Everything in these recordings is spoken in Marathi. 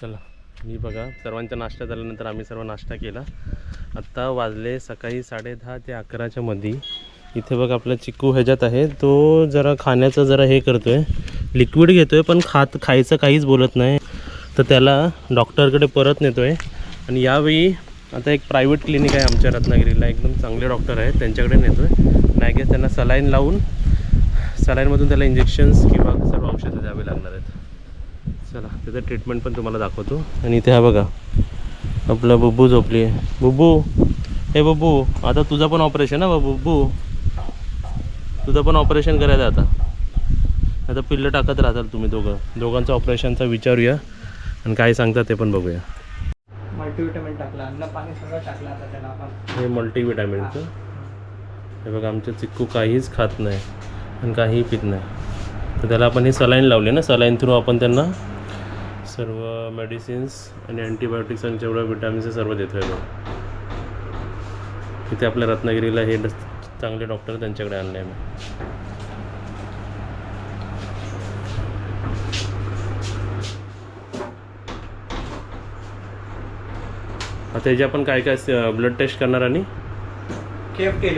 चला मी बघा सर्वांचा नाश्ता झाल्यानंतर आम्ही सर्व नाश्ता केला. आत्ता वाजले सकाळी साडेदहा ते अकराच्या मध्ये इथे बघ आपला चिक्कू ह्याच्यात आहे. तो जरा खाण्याचं जरा हे करतोय. लिक्विड घेतोय पण खात खायचं काहीच बोलत नाही. तर त्याला डॉक्टरकडे परत नेतोय. आणि यावेळी आता एक प्रायव्हेट क्लिनिक आहे आमच्या रत्नागिरीला. एकदम चांगले डॉक्टर आहेत. त्यांच्याकडे नेतोय. नाही त्यांना सलाईन लावून. सलाईनमधून त्याला इंजेक्शन्स किंवा सर्व औषधं द्यावी लागणार आहेत. चला त्याचं ट्रीटमेंट पण तुम्हाला दाखवतो. आणि इथे हा बघा आपलं बुब्बू झोपली आहे. बुब्बू हे बुब्बू आता तुझं पण ऑपरेशन आहे बुब्बू. तुझं पण ऑपरेशन करायचं आता. आता पिल्लं टाकत राहताल तुम्ही दोघं. दोघांचं ऑपरेशनचा विचारूया आणि काय सांगतात ते पण बघूया. टाकला अन्न पाणी सगळं टाकलं आता त्याला आपण. हे मल्टीविटॅमिनचं हे बघा आमचं चिक्कू काहीच खात नाही आणि काहीही पित नाही. तर त्याला आपण ही सलाईन लावली ना सलाईन थ्रू आपण त्यांना सर्व मेडिसिन्स आणि अँटीबायोटिक्स आणि जेवढं विटॅमिन्स सर्व देतो आहे इथे आपल्या रत्नागिरीला हे चांगले डॉक्टर त्यांच्याकडे आणले आम्ही. आता याची आपण काय काय ब्लड टेस्ट करणार आणि? केफ टी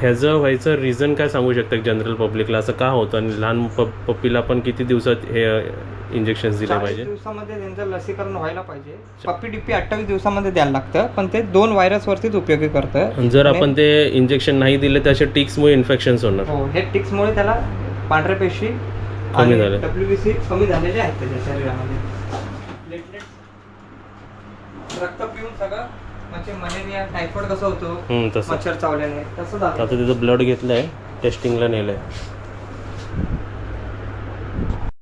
ह्याचं व्हायचं रिझन काय सांगू शकता जनरल पब्लिकला असं का होतं? आणि लहान प पप्पीला पण किती दिवसात हे इंजेक्शन्स दिले पाहिजे? दिवसामध्ये त्यांचं लसीकरण व्हायला पाहिजे. पप्पी डिप्पी अठ्ठावीस दिवसामध्ये द्यायला लागतं पण ते दोन व्हायरस वरतीच उपयोगी करतं. आणि जर आपण ते इंजेक्शन नाही दिले तर असे टिक्समुळे इन्फेक्शन्स होणार. हो हे टिक्समुळे त्याला पांढऱ्या पेशी कमी झाल्या. डब्ल्यूबीसी कमी झालेले आहेत त्याच्या शरीरामध्ये. रक्त पिऊन सगळं टायफॉइड कसं होतो? हम्म, तसं. मच्छर चावल्याने. तसं आता तिथं ब्लड घेतलं आहे टेस्टिंगला नेलं आहे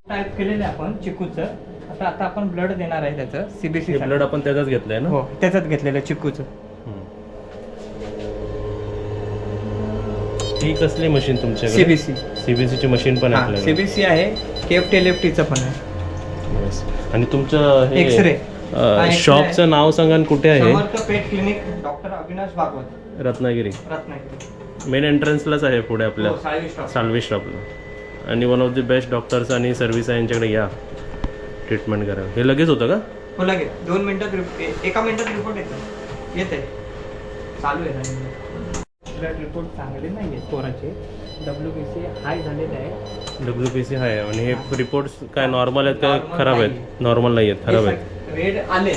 टाईप केलेलं आहे आपण चिकूचं. आता आता आपण ब्लड देणार आहे त्याचं सीबीसी ब्लड आपण त्याचाच घेतलं आहे ना? हो त्याच्यात घेतलेलं चिकूचं. ही कसली मशीन तुमच्याकडे? सीबीसी सीबीसीची मशीन पण आहे. सीबीसी आहे केफ टेलेफ्टीचं पण आहे. आणि तुमचं X-ray. शॉपचं नाव सांगा आणि कुठे आहे? Samarth pet clinic doctor Avinash Bhagwat. Ratnagiri. Ratnagiri. Main एंट्रन्सलाच आहे पुढे आपल्या. हो, साल्वी स्टॉपला आणि one of the best doctors आणि सर्व्हिस आहे यांच्याकडे या ट्रीटमेंट करा हे लगेच होतं का? हो लगेच. दोन मिनिटात एका मिनिटात रिपोर्ट येतो. येते चालू आहे रिपोर्ट? चांगले नाही आहेत पोराचे. डब्ल्यू बी सी हाय झालेले आहे. डब्ल्यू पी सी आहे. आणि हे रिपोर्ट्स काय नॉर्मल आहेत का खराब. आहेत? नॉर्मल नाही आहेत खराब आहेत. रेड आले.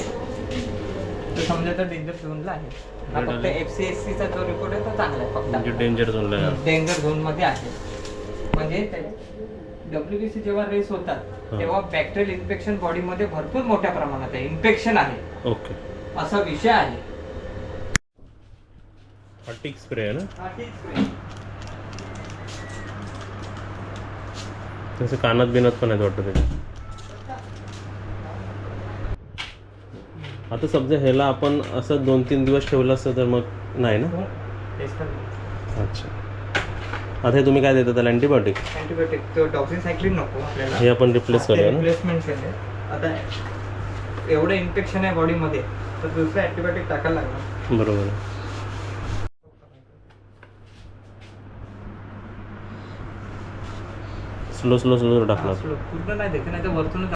तर समजा तर डेंजर झोनला आहे. हा Red फक्त आले. एफ सी एस सीचा जो रिपोर्ट आहे तो चांगला आहे म्हणजे फक्त डेंजर झोनला आहे. डेंजर झोनमध्ये आहे. म्हणजे डब्ल्यू बी सी जेव्हा रेस होतात हा. तेव्हा बॅक्टेरियल इन्फेक्शन बॉडीमध्ये भरपूर मोठ्या प्रमाणात आहे. इन्फेक्शन आहे. ओके असा विषय आहे. हा टिक स्प्रे आहे ना? हा. तसं कानात बिनात पण आहेत वाटतं त्याच्या आता समजा ह्याला आपण असं दोन तीन दिवस ठेवलं असतं तर मग नाही ना? कर. अच्छा. आता हे तुम्ही काय देता त्याला? अँटीबायोटिक अँटीबायोटिक तो डॉक्सिसायक्लिन नको आपल्याला. हे आपण रिप्लेस करूया ना? रिप्लेसमेंट केले आता एवढं इन्फेक्शन आहे बॉडीमध्ये तर दुसरं अँटीबायोटिक टाकायला लागणार. बरोबर. आहे स्लो स्लो स्लो टाकणार. हा. पूर्ण नाही देते नाही तर आहे?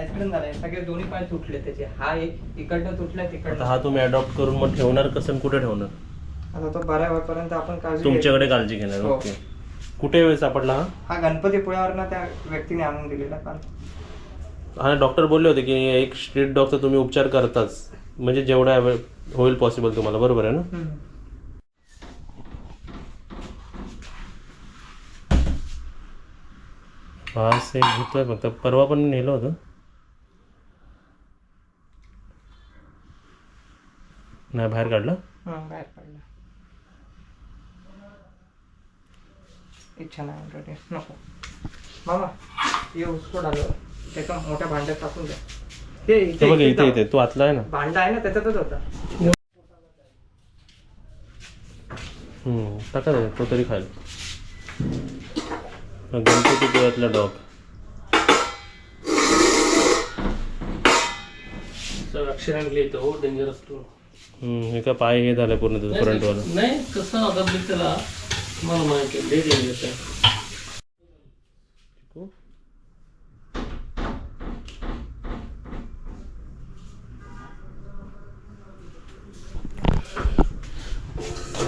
ऍक्सिडेंट झालाय. सगळे दोन्ही पाय तुटले त्याचे. हा एक इकडनं तुटलाय आता तिकडनं हा तुम्ही अडॉप्ट करून मग ठेवणार कसं आणि कुठे ठेवणार? आता तो बऱ्या होईपर्यंत आपण काळजी तुमच्याकडे. काळजी घेणार हो. ओके. कुठे वेळ सापडला हा? हा गणपतीपुळ्यावरनं त्या व्यक्तीने आणून दिलेला काल. हा डॉक्टर बोलले होते की एक स्ट्रीट डॉगचा तुम्ही उपचार करताच. म्हणजे जेवढा होईल पॉसिबल तुम्हाला. बरोबर आहे ना? पास एक घेतोय फक्त परवा पण नेलं होतं. नाही बाहेर काढलं? हं, बाहेर पडला इच्छा नाही already. नको. मामा ये उसको डालो. त्याच्या मोठ्या भांड्यात टाकून द्या. ते ते इथे- बघ इथे इथे तू आतला आहे ना. भांडा आहे ना त्याच्यातच होता. हम्म, टाका ते, तो तरी खाईल. गणपती पुळ्यातला डॉग. अक्षरांनी लिहितो डेंजर असतो हम्म, हे का पाय हे झालं पूर्ण त्याचं फ्रंटवालं नाही कसं आता मी त्याला मला माहिती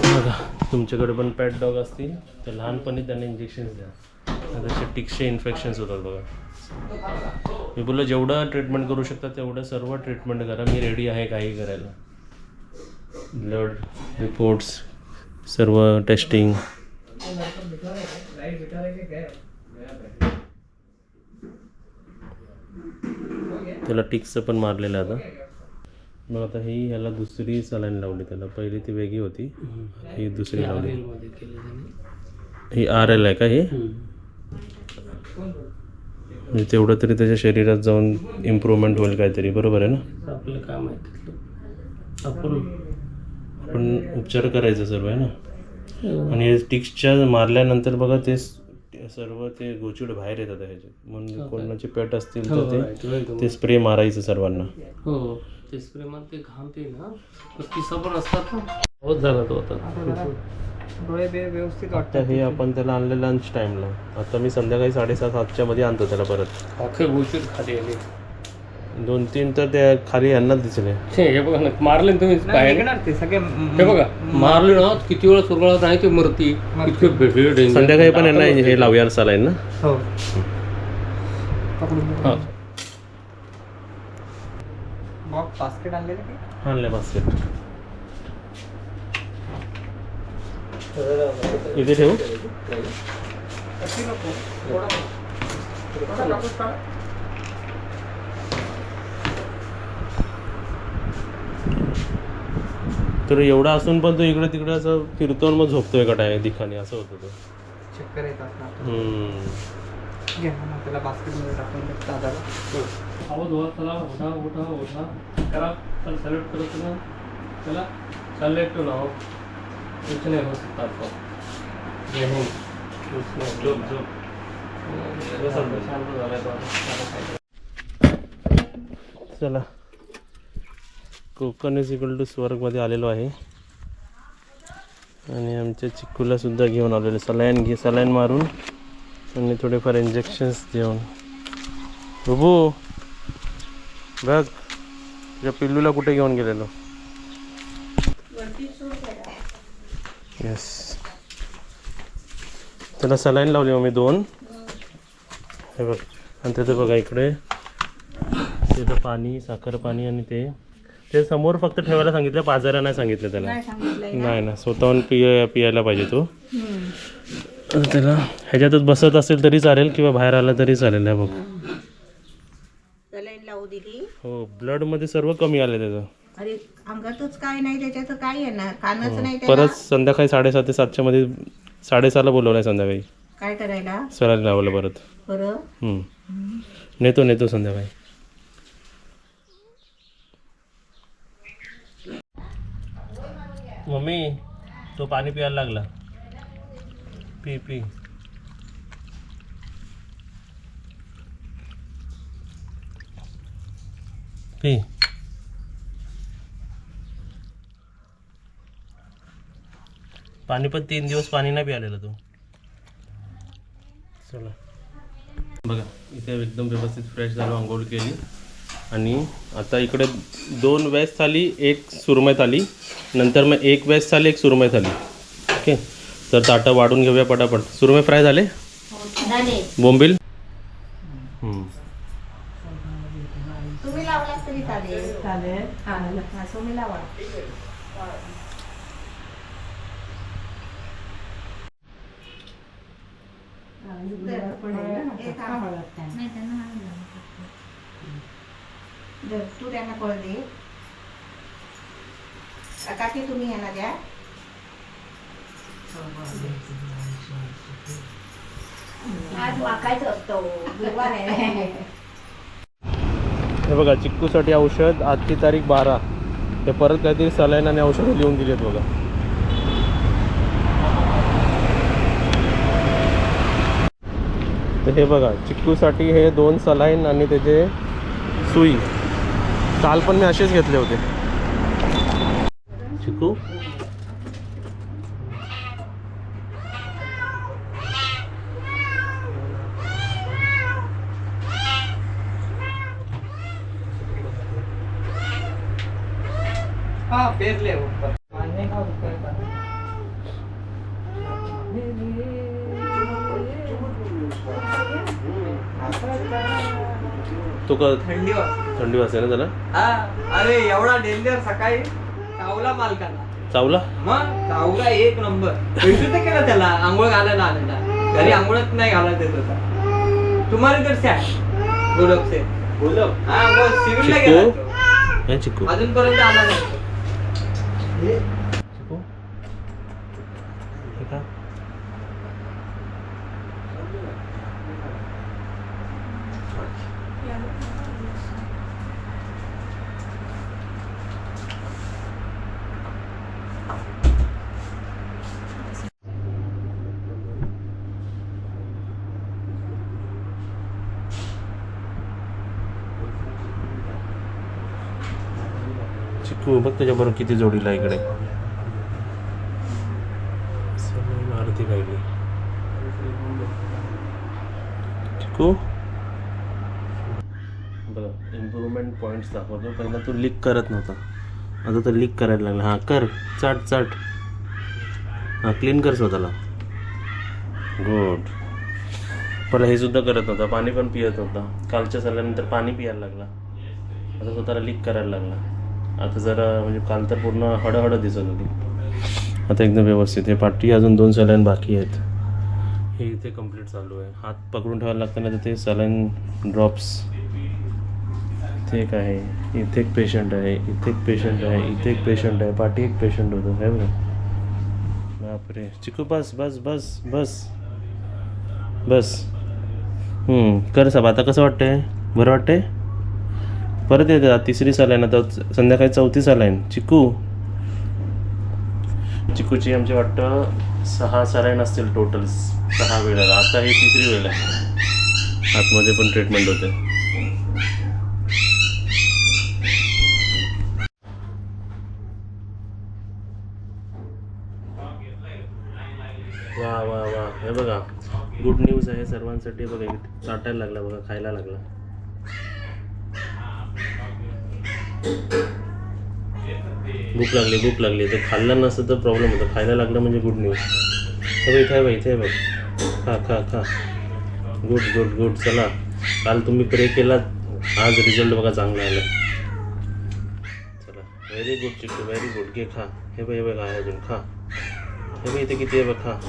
बघा तुमच्याकडे पण पॅट डॉग असतील तर लहानपणी त्यांना इंजेक्शन्स द्या. तसे टिक्सचे इन्फेक्शन्स होतात बघा. मी बोललो जेवढं ट्रीटमेंट करू शकता तेवढं सर्व ट्रीटमेंट करा. मी रेडी आहे काही करायला. ब्लड रिपोर्ट्स सर्व टेस्टिंग. त्याला टिक्सचं पण मारलेलं आहे आता. मग आता ही ह्याला दुसरी सलाईन लावली त्याला. पहिली ती वेगळी होती. ही दुसरी लावली. ही आर एल आहे का ही? म्हणजे तेवढं तरी त्याच्या शरीरात जाऊन इम्प्रूव्हमेंट होईल काहीतरी. बरोबर आहे ना? काय माहिती आपण पण उपचार करायचा सर्व आहे ना? आणि टिक्सच्या मारल्यानंतर बघा ते सर्व ते गोचिड बाहेर येतात ह्याचे म्हणून कोणाचे पेट असतील हो, तर right. ते ते स्प्रे मारायचं सर्वांना. हो. ते स्प्रे ते घाम ते ना किस्सा पण असतात ना. बहुत झाला तो आता. डोळे बे व्यवस्थित हे आपण त्याला आणलं लंच टाईमला आता मी संध्याकाळी साडेसात सातच्या मध्ये आणतो त्याला परत. अख्खे गोशीत खाली आले. दोन तीन तर त्या खाली यांनाच दिसले. छे, हे बघा ना मारले ना तुम्ही नाही, बाहेर? निघणार ते सगळे म- हे बघा मारले ना किती वेळा सुरगळत नाही ते मरती इतके भेटले डेंजर संध्याकाळी पण यांना हे लावूया सलाईन ना? हो. पकडून हा. बॉक्स बास्केट आणलेलं की आणले बास्केट इथे ठेवू? थोडा थोडा. तर एवढा असून पण तो इकडे तिकडे असं फिरतो आणि मग झोपतो एका टाय ठिकाणी असं होतं तो. चक्कर हम्म. ना त्याला बास्केटमध्ये टाकून दे दादाला. आवाज हुआ चला उठा उठा उठा. करा चल सॅल्यूट करो चला चला. चालले तो लाव कुछ नहीं हो. सकता आपको जय हिंद कुछ नहीं झोप झोप. शांत शांत झालाय तो आता. आता काय चला. कोकण इज इक्वल टू स्वर्गमध्ये आलेलो आहे. आणि आमच्या चिक्कूला सुद्धा घेऊन आलेलो सलाईन घे सलाईन मारून आणि थोडेफार इंजेक्शन्स देऊन. बबू बघ तुझ्या पिल्लूला कुठे घेऊन गेलेलो? येस त्याला सलाईन लावली मग मी दोन. हे बघ. आणि त्याचं बघा इकडे. त्याचं पाणी साखर पाणी आणि ते. ते समोर फक्त ठेवायला सांगितलं पाजायला नाही सांगितलं त्याला. नाही ना स्वतःहून पिय पियायला पाहिजे तो. त्याला ह्याच्यातच बसत असेल तरी चालेल किंवा बाहेर आला तरी चालेल हे बघ. हो. ब्लडमध्ये सर्व कमी आलं त्याचं. अरे अंगातच काय नाही त्याच्यात काय येणार? कानच नाही त्याला? परत संध्याकाळी साडेसात ते सातच्या मध्ये साडेसहाला बोलवलं आहे संध्याकाळी. काय करायला? सरायला लावलं परत. बरं. नेतो नेतो संध्याकाळी. मम्मी तो पाणी प्यायला लागला पी पी। पी। पाणी पण तीन दिवस पाणी नाही प्यालेलं तू. चला. बघा इथे एकदम व्यवस्थित फ्रेश झालो आंघोळ केली. आणि आता इकडे दोन वेज थाली एक सुरमई थाली. नंतर मग एक वेज थाली एक सुरमई थाली. ओके? तर ताटं वाढून घेऊया पटापट. सुरमई फ्राय झाले? बोंबील? हम्म. तुम्ही लावला तरी चालेल चालेल हा हा, तुम्ही लावा एक हा. दे, तू त्यांना कळ दे काकी तुम्ही यांना द्या आज वाकायचं असतं गुरुवार आहे. हे बघा चिक्कूसाठी औषध आजची तारीख बारा. ते परत काहीतरी सलाईन आणि औषधं लिहून दिली आहेत बघा. तर हे बघा चिक्कूसाठी हे दोन सलाईन आणि त्याचे सुई. काल पण मी असेच घेतले होते. चिकू हा पेरले ऊपर मान्य का ऊपर तो का थंडी वाजते. थंडी वाजते ना त्याला? हा. अरे एवढा डेंजर सकाळी चावला मालकाला. चावला? मग चावला एक नंबर पैसे तर केला त्याला. आंघोळ घालायला आलेला. घरी आंघोळच नाही घालायला देत होता तुम्हाला तर सॅ गोलक से गोलक हा बस सिव्हिलला चिकू? गेला तो. हे चिकू अजूनपर्यंत आला नाही तो. चिकू हे का तू बघ त्याच्याबरोबर किती जोडीला इकडे. सलईन आरती काढली चिकू? बघा इम्प्रूव्हमेंट पॉईंट्स दाखवतो. पहिला तो लीक करत नव्हता. आता तो लीक करायला लागला. हां कर. चाट चाट हां क्लीन कर स्वतःला. गुड पण हे सुद्धा करत नव्हता. पाणी पण पियत होता कालच्या झाल्यानंतर पाणी पियायला लागला. आता स्वतःला लीक करायला लागला. आता जरा म्हणजे काल तर पूर्ण हडहड दिसत होती. आता एकदम व्यवस्थित आहे. पाठी अजून दोन सलाईन बाकी आहेत. हे इथे कंप्लीट चालू आहे. हात पकडून ठेवायला लागतं ना तर ते सलाईन ड्रॉप्स इथे एक आहे. इथे एक पेशंट आहे. इथे एक पेशंट आहे. इथे एक पेशंट आहे. पाठी एक पेशंट होतं. काय बरं? बापरे. चिकू बस बस बस बस. बस. कर साहेब आता कसं वाटतंय? बरं वाटतंय? परत येते आता तिसरी सलाईन आता संध्याकाळी चौथी सलाईन. चिकू? चिकूची आमची वाटतं सहा सलाईन असतील टोटल सहा वेळेला. आता ही तिसरी वेळ आहे. आतमध्ये पण ट्रीटमेंट होते. वा वा वा. हे बघा गुड न्यूज आहे सर्वांसाठी. बघा चाटायला लागला बघा खायला लागला. भूक लागली भूक लागली. तर खाल्लं नसतं तर प्रॉब्लेम होतो. खायला लागलं म्हणजे गुड न्यूज हे इथे आहे बघ इथे आहे बघ. खा खा खा. गुड गुड गुड चला. काल तुम्ही प्रे केला आज रिझल्ट बघा चांगला आला. चला. व्हेरी गुड चिकू व्हेरी गुड घे खा. हे बघ हे बघ आहे अजून. खा. हे बघ इथे किती आहे बघ खा.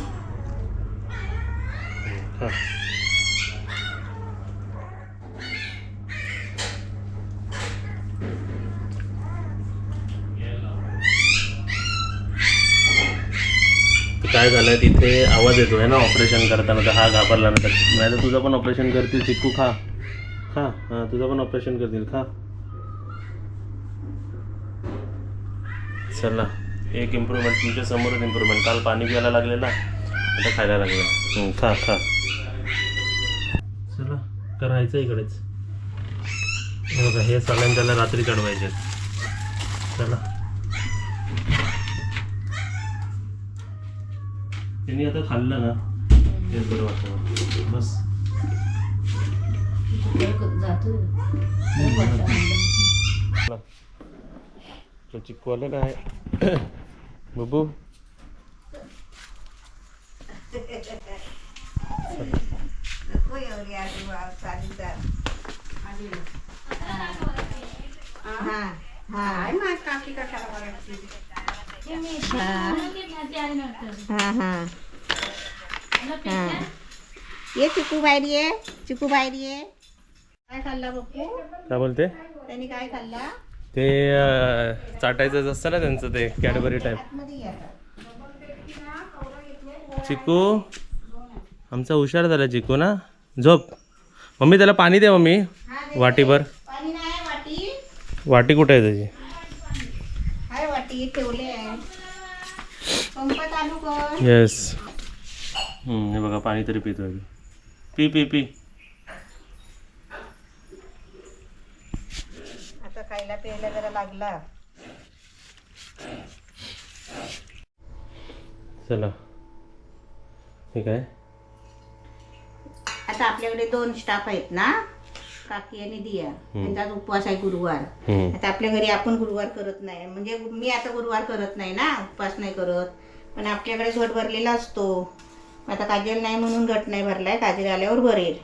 खा ते काय झालं तिथे आवाज येतो आहे ना ऑपरेशन करताना तर हा घाबरला ना नाही तर तुझं पण ऑपरेशन करतील चिक्कू खा. खा. हां तुझं पण ऑपरेशन करतील खा. चला एक इम्प्रूव्हमेंट तुमच्या समोरच इम्प्रूव्हमेंट काल पाणी प्यायला लागलेला आता खायला लागलं. खा खा. चला करायचं इकडेच. हे बघा हे सलाईन त्याला रात्री चढवायचे. चला. त्यांनी आता खाल्लं ना तेच बरं वाटतं. बस. चला. तो चिक्कू आलेला आहे बबू आधी वा- चालेल तर. हा हा. हा हा हा ये चिकू बाहेर ये चिकू बाहेर ये काय खाल्ला बप्पू? काय बोलते? त्यांनी काय खाल्ला? ते चाटायचं असतं ना त्यांचं ते कॅडबरी टाईप. चिकू आमचा हुशार झाला चिकू ना? झोप. मम्मी त्याला पाणी दे मम्मी. वाटीभर. वाटी. वाटी कुठे आहे त्याची? ठेवले आहे पंपात आणू कोण येस हे बघा पाणी तरी पितोय. पी पी पी. आता खायला प्यायला जरा लागला. चला. हे काय? आता आपल्याकडे दोन स्टाफ आहेत ना काकी आणि दिया. त्यांचा उपवास आहे गुरुवार. आता आपल्या घरी आपण गुरुवार करत नाही. म्हणजे मी आता गुरुवार करत नाही ना उपवास नाही करत. पण आपल्याकडे घट भरलेला असतो. आता काजल नाही म्हणून घट नाही भरलाय काजल आल्यावर भरेल.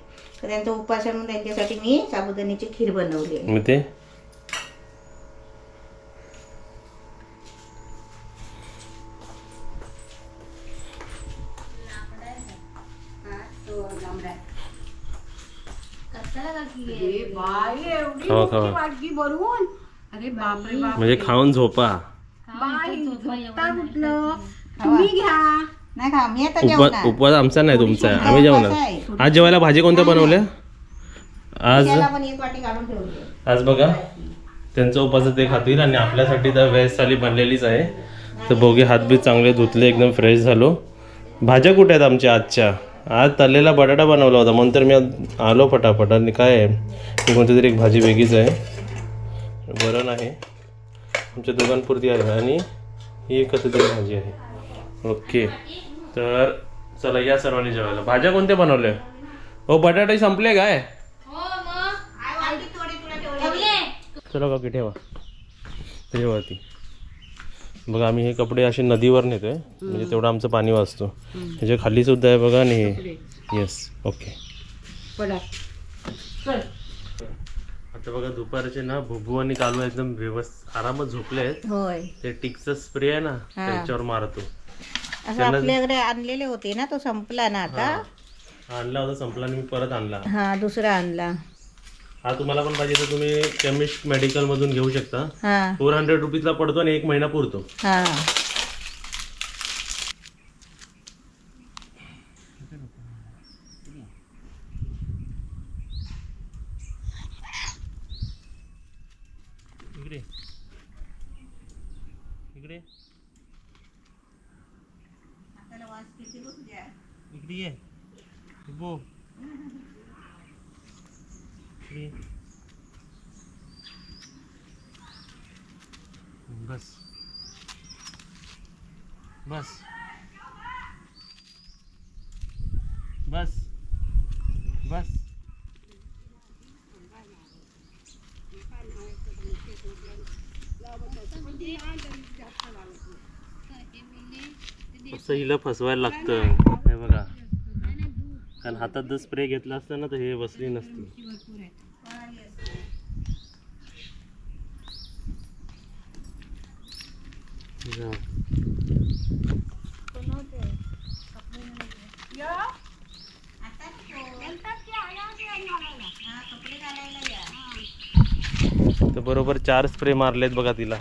तर त्यांचा उपवास आहे म्हणून त्यांच्यासाठी मी साबुदाण्याची खीर बनवली ते? खावा खावा. वाटगी भरून. अरे बापरे बाप म्हणजे खाऊन झोपा. कुठलं? तुम्ही घ्या. नाही का मी आता उपवास जेवणार. उपवास आमचा नाही तुमचा. आहे आम्ही उपवास जेवणार. आहे. आज जेवायला भाजी कोणत्या बनवल्या? आज त्याला पण एक वाटी काढून ठेवली. आज बघा. त्यांचं उपास ते खातील आणि आपल्यासाठी तर व्हेज थाली बनलेलीच आहे. तर बोगे हातबीत चांगले धुतले एकदम फ्रेश झालो. भाज्या कुठे आहेत आमच्या आजच्या? आज तळलेला बटाटा बनवला होता. म्हणून तर मी आज आलो फटाफट. आणि काय आहे? ही कोणती तरी एक भाजी वेगळीच आहे. बरं नाही आमच्या दोघांपुरती आहे. आणि ही कसं तरी भाजी आहे. ओके. तर चला या सर्वांनी जेवायला. भाज्या कोणत्या बनवल्या? हो बटाटे संपले काय? चला काकी ठेवा. त्याच्यावरती बघा आम्ही हे कपडे असे नदीवर नेतोय. म्हणजे तेवढं आमचं पाणी वाचतो. ह्याच्या खाली सुद्धा आहे बघा आणि हे. येस ओके आता बघा दुपारचे ना भुबू आणि कालू एकदम व्यवस्थित आरामात झोपले आहेत. ते टिकचं स्प्रे आहे ना त्याच्यावर मारतो. असं आपल्याकडे आणलेले होते ना तो संपला ना आता. आणला होता संपला आणि मी परत आणला. हा दुसरा आणला. हा तुम्हाला पण पाहिजे तर तुम्ही केमिस्ट मेडिकल मधून घेऊ शकता. हा. फोर हंड्रेड रुपीजला पडतो आणि एक महिना पुरतो. हा. इकडे. इकडे. इकडे ये. बो बस. बस. असं हिला फसवायला लागतं. हे बघा. कारण हातात जर स्प्रे घेतला असता ना तर हे बसली नसती. तर बरोबर चार स्प्रे मारलेत बघा तिला.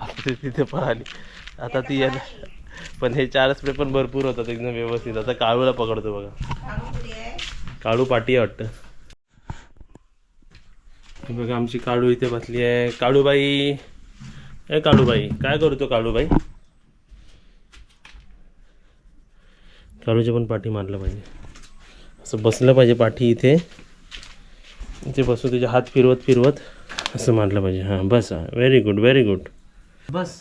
आता ती तिथे पळाली. आता ती यायला पण हे चार स्प्रे पण भरपूर होतात एकदम व्यवस्थित. आता काळूला पकडतो बघा. काळू पाठी आहे वाटतं. बघा आमची काळू इथे बसली आहे. काळूबाई. ए काळूबाई. काय करतो काळूबाई? काळूच्या पण पाठी मारलं पाहिजे. असं बसलं पाहिजे पाठी इथे. इथे बसू त्याचे हात फिरवत फिरवत असं मारलं पाहिजे. हां बस. हां व्हेरी गुड व्हेरी गुड बस.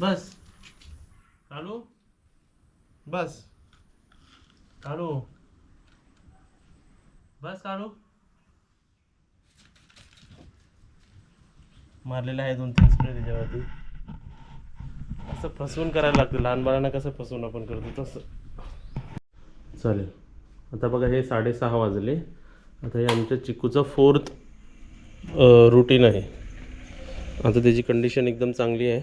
बस. बस. काळू बस काळू मारलेलं आहे दोन तीन स्प्रे त्याच्यावरती. असं फसवून करायला लागतं. लहान बाळांना कसं फसवून आपण करतो तसं. चालेल. आता बघा हे साडेसहा वाजले. आता हे आमच्या चिकूचं फोर्थ रुटीन आहे. आता त्याची कंडिशन एकदम चांगली आहे.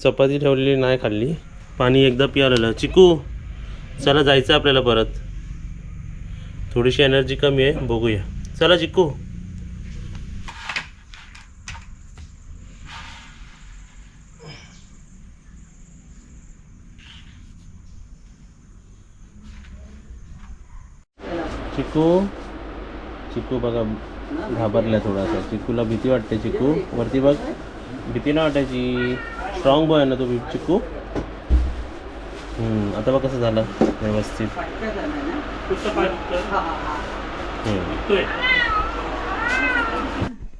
चपाती ठेवलेली नाही खाल्ली. पाणी एकदा पियालेलं चिकू चला जायचं आहे आपल्याला परत. थोडीशी एनर्जी कमी आहे बघूया. चला चिकू. चिकू चिकू बघा घाबरला थोडासा. चिकूला भीती वाटते चिकू. वरती बघ. भीती ना वाटायची. स्ट्रॉंग बॉय आहे ना तो चिकू. आता बघ कसं झालं व्यवस्थित.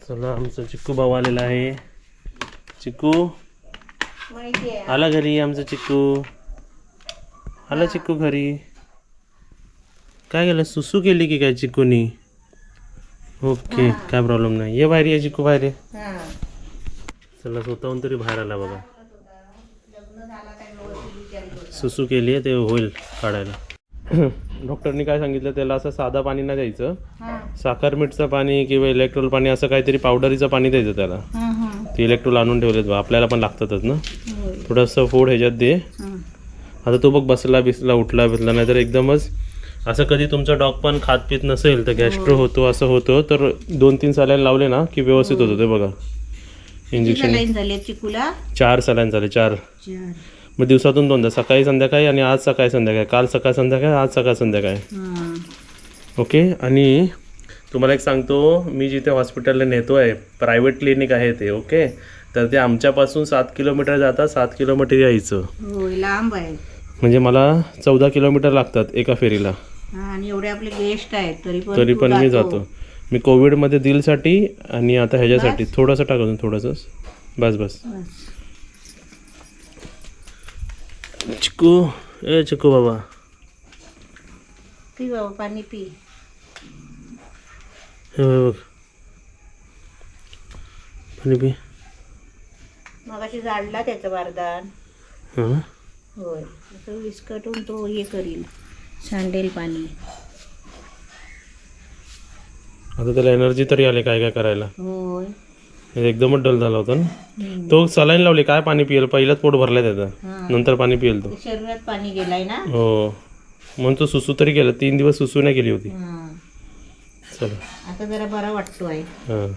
चला आमचं चिकू भाऊ आलेला आहे. चिकू माहिती आहे. आला घरी आमचं चिक्कू. आला चिक्कू घरी. काय केलं? सुसू केली की काय चिक्कूनी? ओके काय प्रॉब्लेम नाही. ये बाहेर ये चिक्कू बाहेर हा. चला स्वतःहून तरी बाहेर आला बघा. सुसू केली आहे ते होईल काढायला. डॉक्टरनी काय सांगितलं? त्याला असं साधा पाणी नाही द्यायचं. हा. साखर मीठचं पाणी किंवा इलेक्ट्रोल पाणी असं काहीतरी पावडरीचं पाणी द्यायचं त्याला. हा हा. ते इलेक्ट्रोल आणून ठेवलेत बा. आपल्याला पण लागतातच ना. थोडंसं फोड ह्याच्यात दे. हा. आता तो बघ बसला बिसला उठला बिसला नाही तर एकदमच असं कधी तुमचा डॉग पण खात पित नसेल तर गॅस्ट्रो होतो असं होतं तर दोन तीन सलाईन लावले ना की व्यवस्थित होतं ते बघा. इंजेक्शन सलाईन झाले चिकूला? चार सलाईन झाले चार. चार. मग दिवसातून दोनदा सकाळी संध्याकाळी आणि आज सकाळी संध्याकाळी. काल सकाळ संध्याकाळी आज सकाळ संध्याकाळी. ओके? आणि तुम्हाला एक सांगतो मी जिथे हॉस्पिटलला नेतो आहे प्रायव्हेट क्लिनिक आहे ते ओके? तर ते आमच्यापासून सात किलोमीटर जातात सात किलोमीटर यायचं. लांब आहे. म्हणजे मला चौदा किलोमीटर लागतात एका फेरीला. हा आणि एवढे आपले गेस्ट आहेत तरी पण तरी पण मी जातो. मी कोविडमध्ये दिलसाठी आणि आता ह्याच्यासाठी. थोडंसं टाकतो थोडंसं. बस. बस बस. चिकू ए चिकू बाबा पी बाबा पाणी पी हे बघ पाणी पी मगाशी जाडला त्याचं बारदान हां? होय. असं विस्कटून तो हे करील. सांडेल पाणी. आता त्याला एनर्जी तरी आली काय काय करायला. होय. एकदमच डल झाला होता ना. तो सलाईन लावली काय पाणी पिएल पहिलाच पोट भरलाय त्याचा. नंतर पाणी पिएल तो. शरीरात पाणी गेलाय ना? हो. म्हणून तो सुसू तरी केलं तीन दिवस सुसू नाही केली होती. चला. आता जरा बरा वाटतोय. हां.